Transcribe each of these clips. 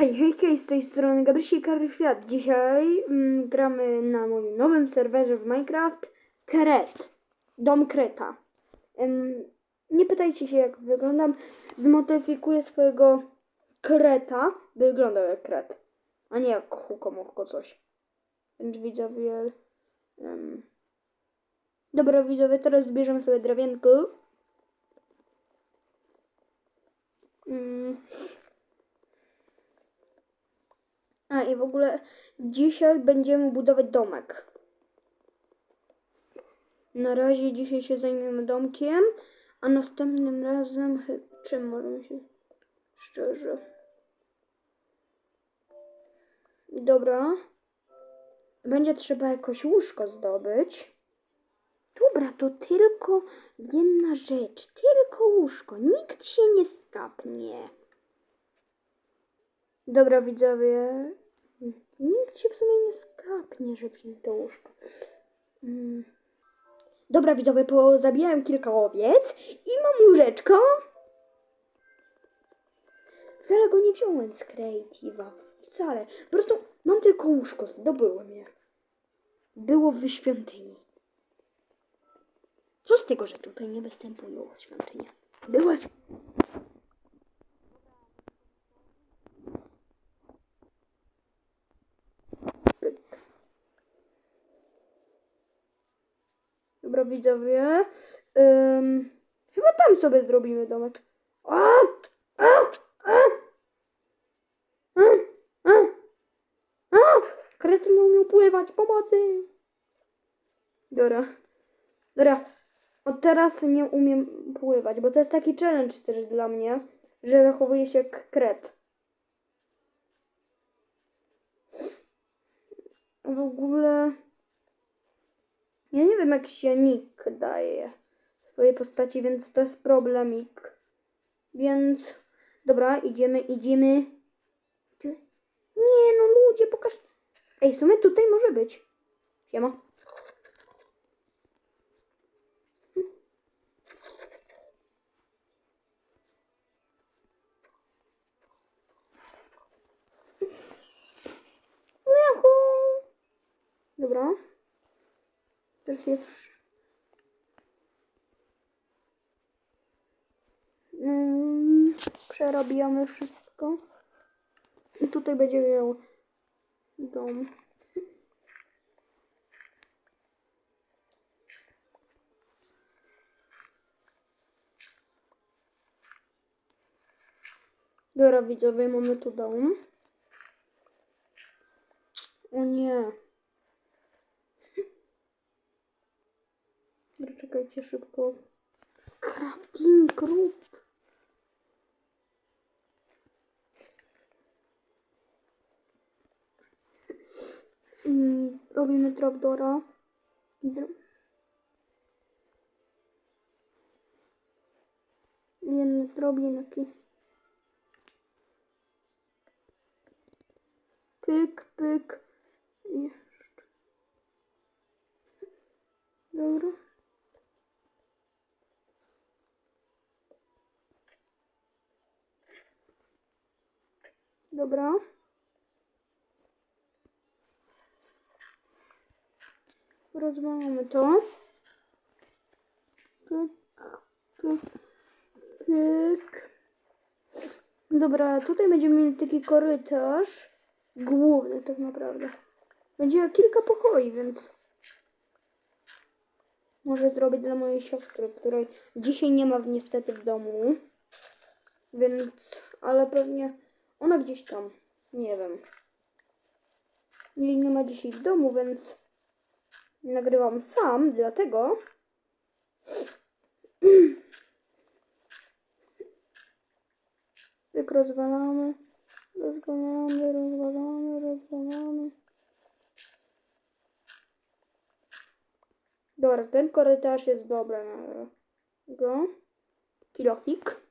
Hej, hej, hej, z tej strony Gabrysi Kary Świat. Dzisiaj mm, gramy na moim nowym serwerze w Minecraft Kret. Dom Kreta. Nie pytajcie się jak wyglądam. Zmodyfikuję swojego Kreta, by wyglądał jak Kret. A nie jak hukomówko coś. Więc widzowie... Dobra widzowie, teraz zbierzemy sobie drewienko. Mm. A i w ogóle dzisiaj będziemy budować domek. Na razie dzisiaj się zajmiemy domkiem, a następnym razem czym możemy się szczerze. Dobra. Będzie trzeba jakoś łóżko zdobyć. Dobra, to tylko jedna rzecz, tylko łóżko. Nikt się nie skapnie. Dobra, widzowie. Nikt się w sumie nie skapnie, że wziąć to łóżko. Mm. Dobra, widzowie, pozabijałem kilka owiec i mam łóżeczko. Wcale go nie wziąłem z Creative'a. Wcale. Po prostu mam tylko łóżko, zdobyłem je. Było w świątyni. Co z tego, że tutaj nie występują świątynie? Były w Dobra, widzowie. Ym, chyba tam sobie zrobimy domek. A! A! A! A! A! A! Nie umiał pływać, pomocy! Dobra. Dobra. Od teraz nie umiem pływać, bo to jest taki challenge też dla mnie, że zachowuję się jak kret. W ogóle... Ja nie wiem, jak się nick daje swojej postaci, więc to jest problemik. Więc, dobra, idziemy, idziemy. Nie no, ludzie, pokaż. Ej, w sumie tutaj może być. Siema. Dobra. Już. Mm, przerabiamy wszystko. I tutaj będzie miał dom. Dobra, widzowie, mamy tu dom. O nie. Czekajcie szybko. Crafting group. Mm, robimy trapdora. Jedne drobinki. Pyk, pyk. Jeszcze. Dobra. Dobra. Rozmawiamy to. Pyk, pyk, pyk. Dobra, tutaj będziemy mieli taki korytarz. Główny tak naprawdę. Będzie kilka pokoi, więc może zrobię dla mojej siostry, której dzisiaj nie ma niestety w domu. Więc, ale pewnie ona gdzieś tam, nie wiem. Jej nie ma dzisiaj w domu, więc nagrywam sam, dlatego. Jak rozwalamy, rozwalamy, rozwalamy, rozwalamy. Dobra, ten korytarz jest dobry na go. Kilofik.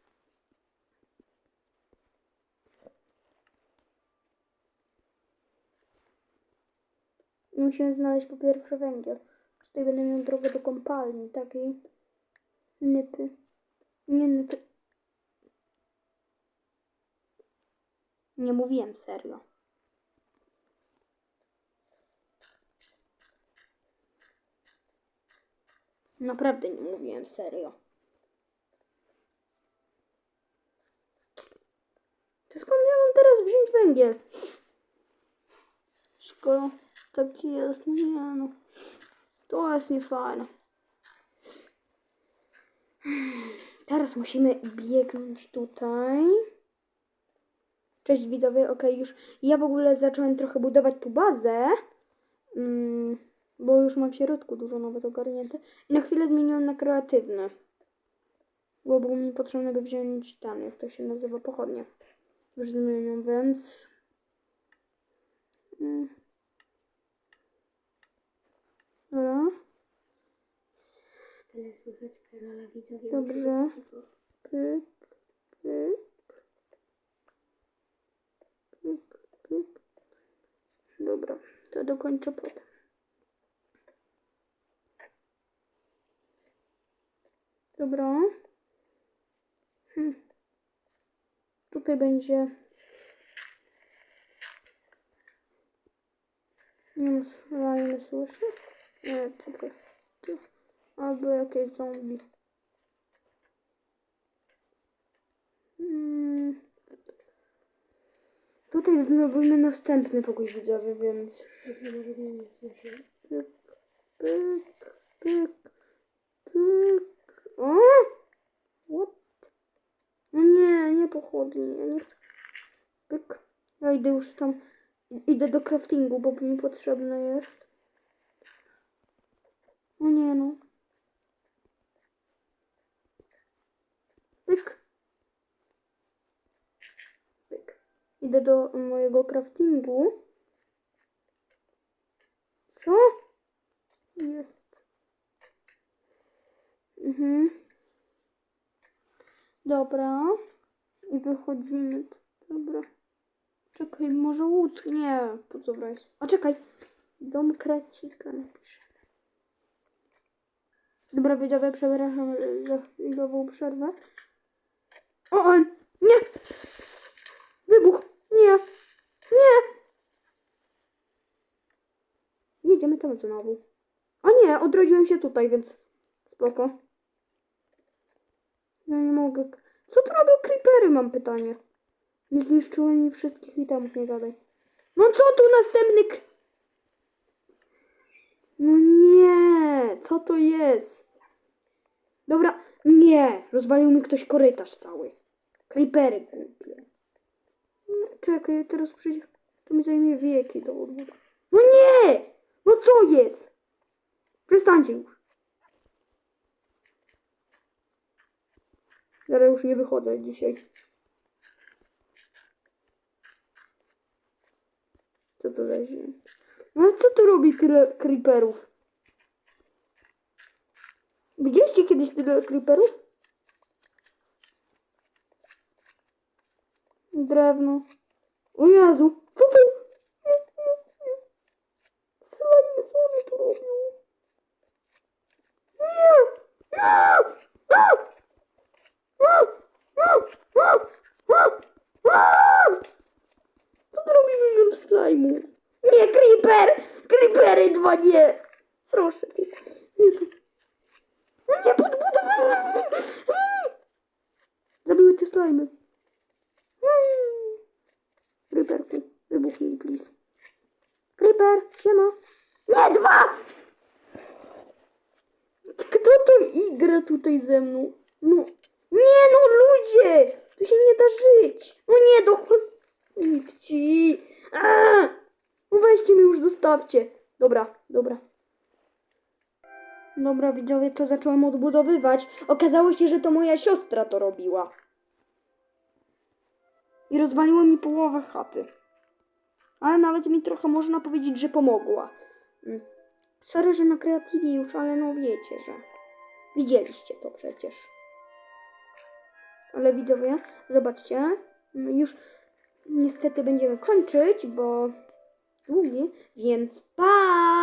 Musimy znaleźć po pierwsze węgiel. Tutaj będę miał drogę do kopalni, takiej nypy. Nie nypy. Nie mówiłem serio. Naprawdę nie mówiłem serio. To skąd ja mam teraz wziąć węgiel? Skoro tak jest, nie no. To jest niefajne. Teraz musimy biegnąć tutaj. Cześć widzowie, ok, już ja w ogóle zacząłem trochę budować tu bazę, mm, bo już mam w środku dużo nawet ogarnięte. I na chwilę zmieniłem na kreatywny, bo było mi potrzebne by wziąć tam, jak to się nazywa, pochodnie. Już zmieniam, więc... Mm. Dobra. Tyle słychać Karola widzowie. Dobrze. Pyk, pyk. Pyk, pyk. Dobra, to dokończę potem. Dobra. Hm. Tutaj będzie. Nie wiem, słyszę? Nie, po prostu. Albo jakieś zombie. Mm. Tutaj zrobimy następny pokój widzowy, więc nie słyszę. pyk, pyk, pyk, pyk. O! What? No nie, nie pochodni, ja nie chcę. Pyk. Ja idę już tam, idę do craftingu, bo mi potrzebne jest. O nie no. Pyk. Pyk. Idę do mojego craftingu. Co? Jest. Mhm. Dobra. I wychodzimy. Dobra. Czekaj, może łód? Nie, po co brać? A czekaj. Dom krecika napiszę. Dobra, widzowie, przepraszam za chwilową przerwę. O, on! Nie! Wybuch! Nie! Nie! Jedziemy tam znowu. A nie, odrodziłem się tutaj, więc spoko. Ja nie mogę. Co tu robią creepery, mam pytanie. Nie zniszczyły mi wszystkich itemów, nie gadaj. No co tu następny. No nie, co to jest? Dobra, nie, rozwalił mi ktoś korytarz cały. Creepery głupie. No, Czekaj, teraz przyjdzie. To mi zajmie wieki do odbudowy. No nie! No co jest? Przestańcie już. Ja już nie wychodzę dzisiaj. Co to za? No co tu robi tyle creeperów? Widzieliście kiedyś tyle creeperów? Drewno. O Jezu, co to? Slajmy, co oni tu robią? Nie! Nie! A! A! A! A! A! A! Co tu robimy w slajmu? Nie, creeper! Nie! Proszę cię. No nie podbudowałem! Zabiły te slajmy. Creeperku, wybuchnij, please. Creeper, siema. Nie, dwa! Kto to igra tutaj ze mną? No, nie no, ludzie! Tu się nie da żyć. No nie, do Nikt ci. No weźcie mnie już, zostawcie. Dobra, dobra. Dobra, widzowie, to zacząłem odbudowywać. Okazało się, że to moja siostra to robiła. I rozwaliło mi połowę chaty. Ale nawet mi trochę można powiedzieć, że pomogła. Mm. Sorry, że na kreatywie już, ale no wiecie, że... Widzieliście to przecież. Ale widzowie, zobaczcie, no już niestety będziemy kończyć, bo więc pa!